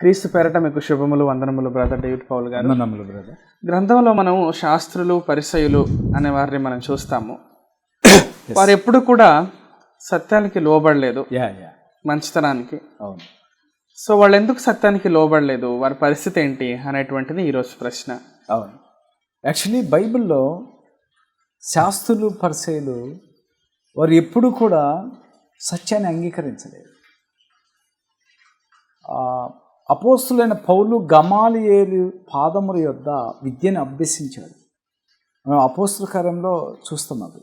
క్రీస్తు పేరట మీకు శుభములు వందనములు బ్రదర్ డేవిడ్ పౌల్ గారు. వందనములు బ్రదర్. గ్రంథంలో మనం శాస్త్రులు పరిసయులు అనే వారిని మనం చూస్తాము. వారు ఎప్పుడు కూడా సత్యానికి లోబడలేదు. యా యా మంచితనానికి. అవును. సో వాళ్ళు ఎందుకు సత్యానికి లోబడలేదు? వారి పరిస్థితి ఏంటి అనేటువంటిది ఈరోజు ప్రశ్న. అవును. యాక్చువల్లీ బైబిల్లో శాస్త్రులు పరిచయులు వారు ఎప్పుడు కూడా సత్యాన్ని అంగీకరించలేదు. అపోస్తులైన పౌలు గమాలియేలు పాదముల యొద్ద విద్యను అభ్యసించాడు. మనం అపోస్తుల కార్యంలో చూస్తాం అది.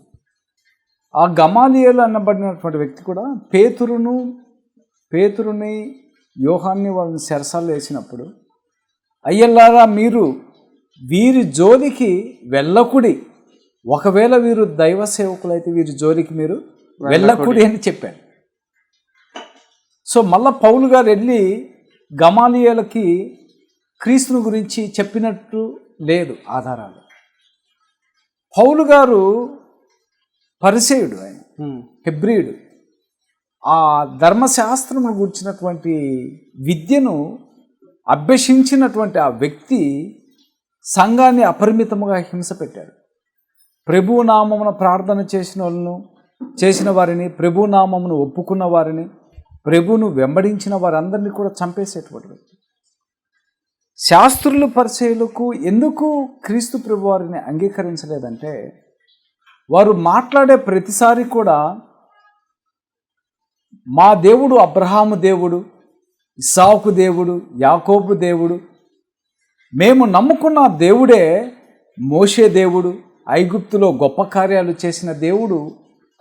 ఆ గమాలియేలు అనబడినటువంటి వ్యక్తి కూడా పేతురును పేతురుని యోహాన్ని వాళ్ళని సెరసాలు వేసినప్పుడు అయ్యల్లారా మీరు వీరి జోలికి వెళ్ళకుడి. ఒకవేళ వీరు దైవ సేవకులైతే వీరి జోలికి మీరు వెళ్ళకుడి. అని చెప్పాడు సో మళ్ళా పౌలు గారు వెళ్ళి గమాలియలకి క్రీస్తుని గురించి చెప్పినట్టు లేదు ఆధారాలు. పౌలు గారు పరిసేయుడు ఆయన హెబ్రియుడు. ఆ ధర్మశాస్త్రము గురించినటువంటి విద్యను అభ్యసించినటువంటి ఆ వ్యక్తి సంఘాన్ని అపరిమితముగా హింస పెట్టాడు. ప్రభు నామమున ప్రార్థన చేసిన వాళ్ళను చేసిన వారిని ప్రభు నామమును ఒప్పుకున్న వారిని ప్రభును వెంబడించిన వారందరినీ కూడా చంపేసేటువంటి వ్యక్తి. శాస్త్రులు పరిచయులకు ఎందుకు క్రీస్తు ప్రభు వారిని అంగీకరించలేదంటే వారు మాట్లాడే ప్రతిసారి కూడా మా దేవుడు అబ్రహాము దేవుడు ఇసాకు దేవుడు యాకోబు దేవుడు మేము నమ్ముకున్న దేవుడే మోషే దేవుడు ఐగుప్తులో గొప్ప కార్యాలు చేసిన దేవుడు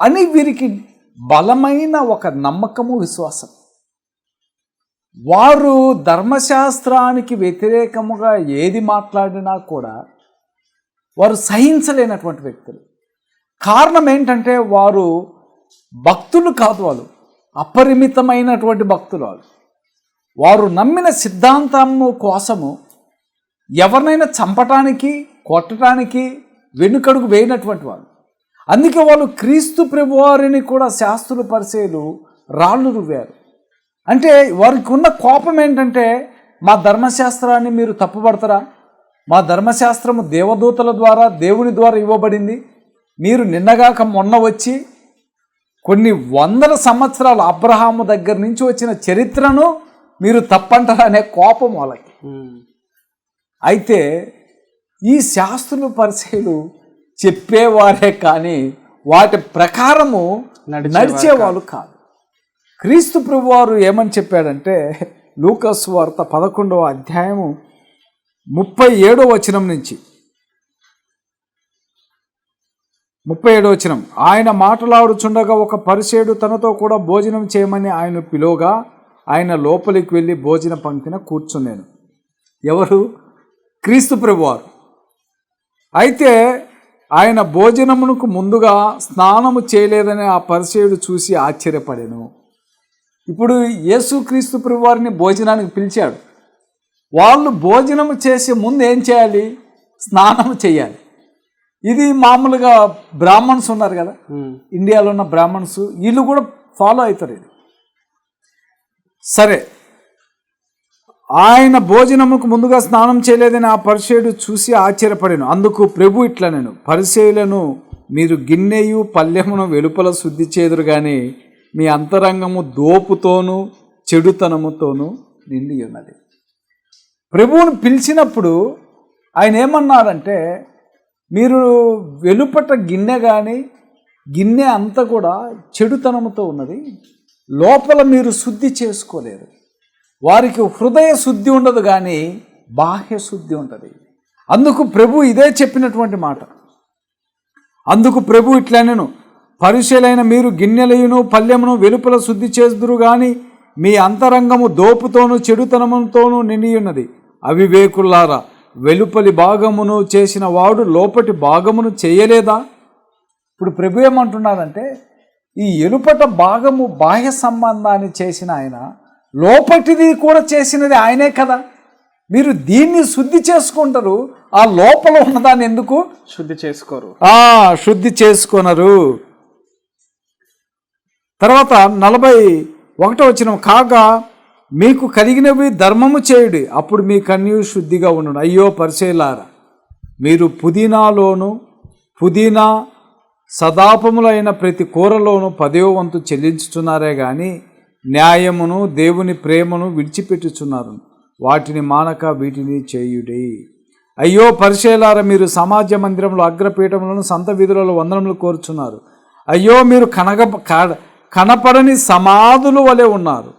అని వీరికి బలమైన ఒక నమ్మకము విశ్వాసం. వారు ధర్మశాస్త్రానికి వ్యతిరేకముగా ఏది మాట్లాడినా కూడా వారు సహించలేనటువంటి వ్యక్తులు. కారణం ఏంటంటే వారు భక్తులు కాదు వాళ్ళు. అపరిమితమైనటువంటి భక్తులు వాళ్ళు. వారు నమ్మిన సిద్ధాంతము కోసము ఎవరినైనా చంపటానికి కొట్టడానికి వెనుకడుగు వేయనటువంటి వాళ్ళు. అందుకే వాళ్ళు క్రీస్తు ప్రభువారిని కూడా శాస్త్రుల పరిచయలు రాళ్ళు రువ్వారు. అంటే వారికి ఉన్న కోపం ఏంటంటే మా ధర్మశాస్త్రాన్ని మీరు తప్పుపడతారా? మా ధర్మశాస్త్రము దేవదూతల ద్వారా దేవుని ద్వారా ఇవ్వబడింది. మీరు నిన్నగాక మొన్న వచ్చి కొన్ని వందల సంవత్సరాలు అబ్రహాము దగ్గర నుంచి వచ్చిన చరిత్రను మీరు తప్పంటారనే కోపం వాళ్ళకి. అయితే ఈ శాస్త్రుల పరిచయలు చెప్పేవారే కానీ వాటి ప్రకారము నడిచేవాళ్ళు కాదు. క్రీస్తు ప్రభువారు ఏమని చెప్పాడంటే లూకస్ వార్త పదకొండవ అధ్యాయము ముప్పై ఏడో వచనం నుంచి. ముప్పై ఏడో వచనం ఆయన మాట్లాడుచుండగా ఒక పరిసేడు తనతో కూడా భోజనం చేయమని ఆయన పిలువగా ఆయన లోపలికి వెళ్ళి భోజన పంక్తిన కూర్చున్నాను. ఎవరు? క్రీస్తు ప్రభువారు. అయితే ఆయన భోజనమునకు ముందుగా స్నానము చేయలేదని ఆ పరిచయుడు చూసి ఆశ్చర్యపడాను. ఇప్పుడు యేసుక్రీస్తు ప్రభువారిని భోజనానికి పిలిచాడు. వాళ్ళు భోజనము చేసే ముందు ఏం చేయాలి? స్నానం చేయాలి. ఇది మామూలుగా బ్రాహ్మణ్స్ ఉన్నారు కదా? ఇండియాలో ఉన్న బ్రాహ్మణ్స్ వీళ్ళు కూడా ఫాలో అవుతారు ఇది. సరే ఆయన భోజనముకు ముందుగా స్నానం చేయలేదని ఆ పరిచయుడు చూసి ఆశ్చర్యపడాను. అందుకు ప్రభు ఇట్లా నేను పరిచయులను మీరు గిన్నెయు పల్లెమును వెలుపల శుద్ధి చేదురు కానీ మీ అంతరంగము దోపుతోనూ చెడుతనముతోనూ నిండి ఉన్నది ప్రభువును పిలిచినప్పుడు ఆయన ఏమన్నారంటే మీరు వెలుపట గిన్నె కానీ గిన్నె అంతా కూడా చెడుతనముతో ఉన్నది లోపల మీరు శుద్ధి చేసుకోలేరు. వారికి హృదయ శుద్ధి ఉండదు కానీ బాహ్య శుద్ధి ఉంటుంది. అందుకు ప్రభు ఇదే చెప్పినటువంటి మాట. అందుకు ప్రభు ఇట్లా నేను పరిశీలైన మీరు గిన్నెలయును పల్లెమును వెలుపల శుద్ధి చేదురు కానీ మీ అంతరంగము దోపుతోనూ చెడుతనముతోనూ నిండియున్నది. అవివేకుల్లారా వెలుపలి భాగమును చేసిన వాడు లోపటి భాగమును చేయలేదా? ఇప్పుడు ప్రభు ఏమంటున్నారంటే ఈ ఎలుపట భాగము బాహ్య సంబంధాన్ని చేసిన ఆయన లోపటిది కూడా చేసినది ఆయనే కదా. మీరు దీన్ని శుద్ధి చేసుకుంటారు ఆ లోపల ఉన్నదాన్ని ఎందుకు? శుద్ధి చేసుకోరు. ఆ శుద్ధి చేసుకొనరు. తర్వాత నలభై ఒకటో వచ్చిన కాగా మీకు కలిగినవి ధర్మము చేయుడి అప్పుడు మీ కన్యు శుద్ధిగా ఉండును. అయ్యో పరిచయలారా మీరు పుదీనాలోను పుదీనా సదాపములైన ప్రతి కూరలోను పదో వంతు చెల్లించుచున్నారే గాని న్యాయమును దేవుని ప్రేమను విడిచిపెట్టుచున్నారు. వాటిని మానక వీటిని చేయుడి. అయ్యో పరిశీలార మీరు సమాజ మందిరంలో అగ్రపీఠములను సంత వీధులలో వందనములు కోరుచున్నారు. అయ్యో మీరు కనగ కనపడని సమాధులు వలె ఉన్నారు.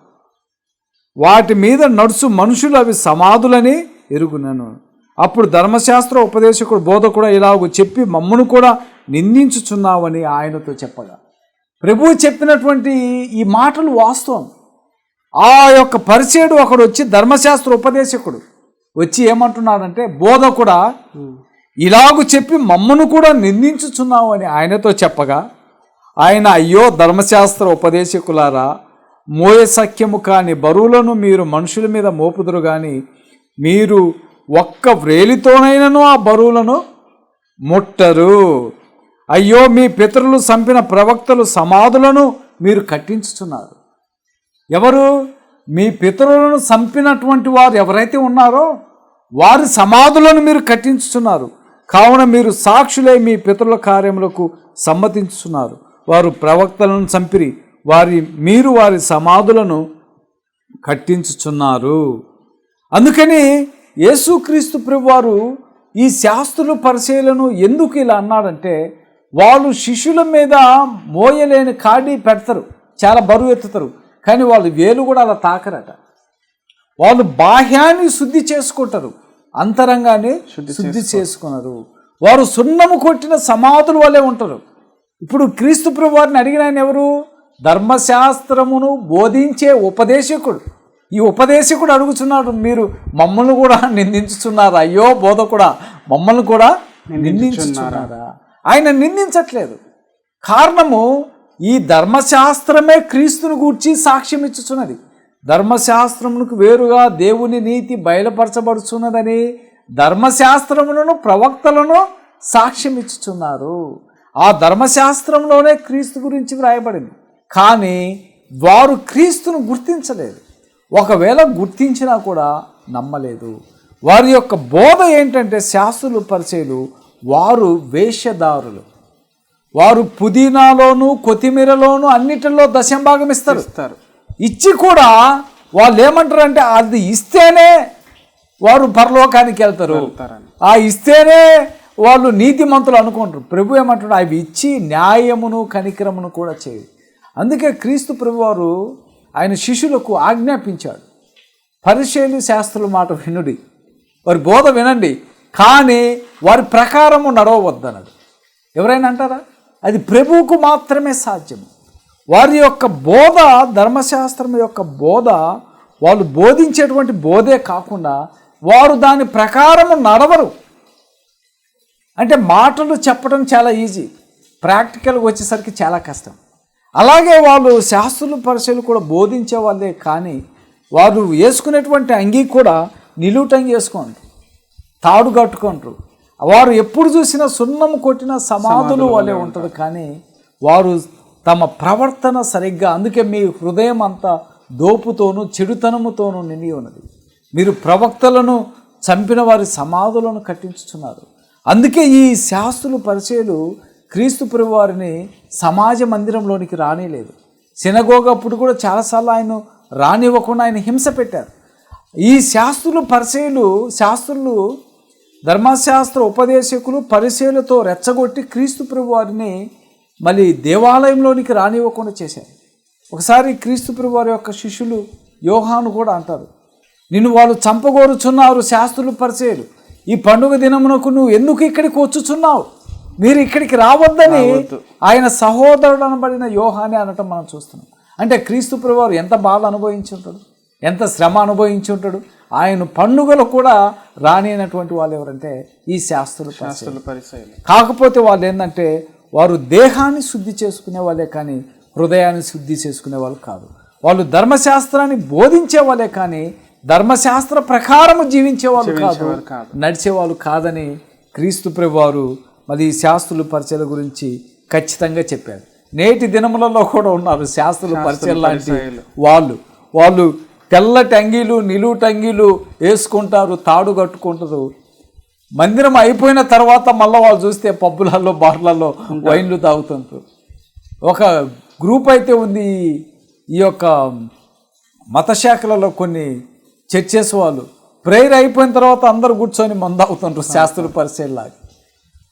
వాటి మీద నడుచు మనుషులు అవి సమాధులని ఎరుగునను. అప్పుడు ధర్మశాస్త్ర ఉపదేశకుడు బోధకుడు ఇలాగ చెప్పి మమ్మను కూడా నిందించుచున్నావని ఆయనతో చెప్పగా ప్రభువు చెప్పినటువంటి ఈ మాటలు వాస్తవం. ఆ యొక్క పరిచయుడు ఒకడు వచ్చి ధర్మశాస్త్ర ఉపదేశకుడు. వచ్చి ఏమంటున్నాడంటే బోధ కూడా ఇలాగు చెప్పి మమ్మను కూడా నిందించుచున్నావు అని ఆయనతో చెప్పగా ఆయన అయ్యో ధర్మశాస్త్ర ఉపదేశకులారా మోయ సఖ్యము కాని బరువులను మీరు మనుషుల మీద మోపుదురు కానీ మీరు ఒక్క వ్రేలితోనైనను ఆ బరువులను ముట్టరు. అయ్యో మీ పితరులు చంపిన ప్రవక్తలు సమాధులను మీరు కట్టించుచున్నారు. ఎవరు? మీ పితరులను చంపినటువంటి వారు ఎవరైతే ఉన్నారో వారి సమాధులను మీరు కట్టించుతున్నారు కావున మీరు సాక్షులై మీ పితరుల కార్యములకు సమ్మతించుతున్నారు వారు ప్రవక్తలను చంపిరి వారి మీరు వారి సమాధులను కట్టించుచున్నారు. అందుకని యేసుక్రీస్తు ప్రభువారు ఈ శాస్త్రులు పరిచయలను ఎందుకు ఇలా అన్నాడంటే వాళ్ళు శిష్యుల మీద మోయలేని కాడి పెడతారు. చాలా బరువు ఎత్తుతారు. కానీ వాళ్ళు వేలు కూడా అలా తాకరట. వాళ్ళు బాహ్యాన్ని శుద్ధి చేసుకుంటారు. అంతరంగాన్ని శుద్ధి చేసుకున్నారు వారు సున్నము కొట్టిన సమాధుల వలె ఉంటారు. ఇప్పుడు క్రీస్తు ప్రభు వారిని అడిగిన ఆయన ఎవరు? ధర్మశాస్త్రమును బోధించే ఉపదేశకుడు. ఈ ఉపదేశకుడు అడుగుతున్నాడు మీరు మమ్మల్ని కూడా నిందించుచున్నారు? అయ్యో బోధకుడా మమ్మల్ని కూడా నిందించుచున్నారా? ఆయన నిందించట్లేదు. కారణము ఈ ధర్మశాస్త్రమే క్రీస్తును గూర్చి సాక్ష్యం ఇచ్చుచున్నది ధర్మశాస్త్రమునకు వేరుగా దేవుని నీతి బయలుపరచబడుచున్నదని ధర్మశాస్త్రములను ప్రవక్తలను సాక్ష్యం ఇచ్చుచున్నారు ఆ ధర్మశాస్త్రంలోనే క్రీస్తు గురించి వ్రాయబడింది. కానీ వారు క్రీస్తును గుర్తించలేదు. ఒకవేళ గుర్తించినా కూడా నమ్మలేదు. వారి యొక్క బోధ ఏంటంటే శాస్త్రులు పరిచయలు వారు వేషధారులు వారు పుదీనాలోను కొత్తిమీరలోను అన్నిటిలో దశంభాగం ఇస్తారు. ఇస్తారు. ఇచ్చి కూడా వాళ్ళు ఏమంటారంటే అది ఇస్తేనే వారు పరలోకానికి వెళ్తారు. ఆ ఇస్తేనే వాళ్ళు నీతిమంతులు అనుకుంటారు. ప్రభు ఏమంటాడు అవి ఇచ్చి న్యాయమును కనికరమును కూడా చేయు. అందుకే క్రీస్తు ప్రభు వారు ఆయన శిష్యులకు ఆజ్ఞాపించాడు. పరిశీలి శాస్త్రుల మాట వినుడి. వారి బోధ వినండి. కానీ వారి ప్రకారము నడవద్దన్నది. ఎవరైనా అంటారా? అది ప్రభువుకు మాత్రమే సాధ్యం వారి యొక్క బోధ ధర్మశాస్త్రం యొక్క బోధ వాళ్ళు బోధించేటువంటి బోధే కాకుండా వారు దాని ప్రకారము నడవరు. అంటే మాటలు చెప్పడం చాలా ఈజీ. ప్రాక్టికల్గా వచ్చేసరికి చాలా కష్టం. అలాగే వాళ్ళు శాస్త్రులు పరిచయలు కూడా బోధించే వాళ్ళే కానీ వారు వేసుకునేటువంటి అంగీ కూడా నిలువుటంగి వేసుకోండి. తాడు కట్టుకుంటారు. వారు ఎప్పుడు చూసినా సున్నము కొట్టిన సమాధులు వలె ఉంటుంది కానీ వారు తమ ప్రవర్తన సరిగ్గా అందుకే మీ హృదయం అంతా దోపుతోనూ చెడుతనముతోనూ నిండి ఉన్నది. మీరు ప్రవక్తలను చంపిన వారి సమాధులను కట్టించుతున్నారు అందుకే ఈ శాస్త్రులు పరిచయలు క్రీస్తు వారిని సమాజ మందిరంలోనికి రానిలేదు. సినగోగ అప్పుడు కూడా చాలాసార్లు ఆయన రానివ్వకుండా ఆయన హింస పెట్టారు. ఈ శాస్త్రులు పరిచయులు శాస్త్రులు ధర్మశాస్త్ర ఉపదేశకులు పరిచయులతో రెచ్చగొట్టి క్రీస్తు ప్రభు వారిని మళ్ళీ దేవాలయంలోనికి రానివ్వకుండా చేశారు. ఒకసారి క్రీస్తు ప్రభు వారి యొక్క శిష్యులు యోహాను కూడా అంటారు నిన్ను వాళ్ళు చంపగోరుచున్నారు శాస్త్రులు పరిచయులు ఈ పండుగ దినమునకు నువ్వు ఎందుకు ఇక్కడికి వచ్చుచున్నావు? మీరు ఇక్కడికి రావద్దని ఆయన సహోదరుడు అనబడిన యోహాని అనటం మనం చూస్తున్నాం. అంటే క్రీస్తు ప్రభు వారు ఎంత బాధ అనుభవించి ఉంటాడు ఎంత శ్రమ అనుభవించి ఉంటాడు ఆయన పండుగలు కూడా రానినటువంటి వాళ్ళు ఎవరంటే ఈ శాస్త్రులు పరిచయులు. శాస్త్రుల పరిచయలు కాకపోతే వాళ్ళు ఏంటంటే వారు దేహాన్ని శుద్ధి చేసుకునే వాళ్ళే కానీ హృదయాన్ని శుద్ధి చేసుకునే వాళ్ళు కాదు వాళ్ళు ధర్మశాస్త్రాన్ని బోధించే వాళ్ళే కానీ ధర్మశాస్త్ర ప్రకారం జీవించే వాళ్ళు కాదు. నడిచేవాళ్ళు కాదని క్రీస్తు ప్రభు వారు మరి ఈ శాస్త్రుల పరిచయాల గురించి ఖచ్చితంగా చెప్పారు నేటి దినములలో కూడా ఉన్నారు శాస్త్రుల పరిచయం లాంటి. వాళ్ళు వాళ్ళు తెల్లటి అంగీలు నిలువు టంగీలు వేసుకుంటారు తాడు కట్టుకుంటారు. మందిరం అయిపోయిన తర్వాత మళ్ళీ వాళ్ళు చూస్తే పబ్బులలో బార్లలో వైన్లు తాగుతుంటారు. ఒక గ్రూప్ అయితే ఉంది ఈ- యొక్క మత శాఖలలో కొన్ని చర్చెస్ వాళ్ళు. ప్రేయర్ అయిపోయిన తర్వాత అందరు కూర్చొని మందు అవుతుంటారు శాస్త్రుల పరిశీలిలాగా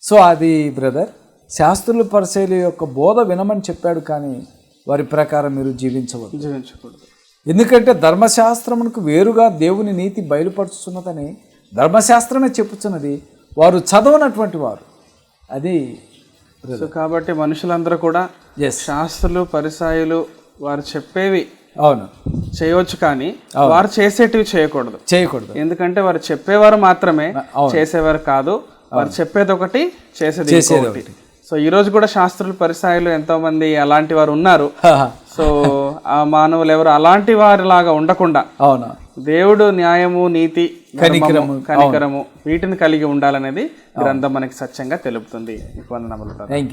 సో అది బ్రదర్ శాస్త్రుల పరిశీలి యొక్క బోధ వినమని చెప్పాడు కానీ వారి ప్రకారం మీరు జీవించవద్దు. జీవించకూడదు. ఎందుకంటే ధర్మశాస్త్రమునకు వేరుగా దేవుని నీతి బయలుపరుచుతున్నదని ధర్మశాస్త్రమే చెప్పుచున్నది. వారు చదవనటువంటి వారు. అది సో కాబట్టి మనుషులందరూ కూడా శాస్త్రులు పరిసాయులు వారు చెప్పేవి అవును. చేయవచ్చు కానీ వారు చేసేటివి చేయకూడదు. చేయకూడదు. ఎందుకంటే వారు చెప్పేవారు మాత్రమే. చేసేవారు కాదు. వారు చెప్పేది ఒకటి చేసేది సో ఈ రోజు కూడా శాస్త్రులు పరిసాయులు ఎంతో మంది అలాంటి వారు ఉన్నారు. సో మానవులు ఎవరు అలాంటి వారి లాగా ఉండకుండా అవును. దేవుడు న్యాయము నీతి కనికరము, కనికరము వీటిని కలిగి ఉండాలనేది గ్రంథం మనకి సత్యంగా తెలుపుతుంది. థ్యాంక్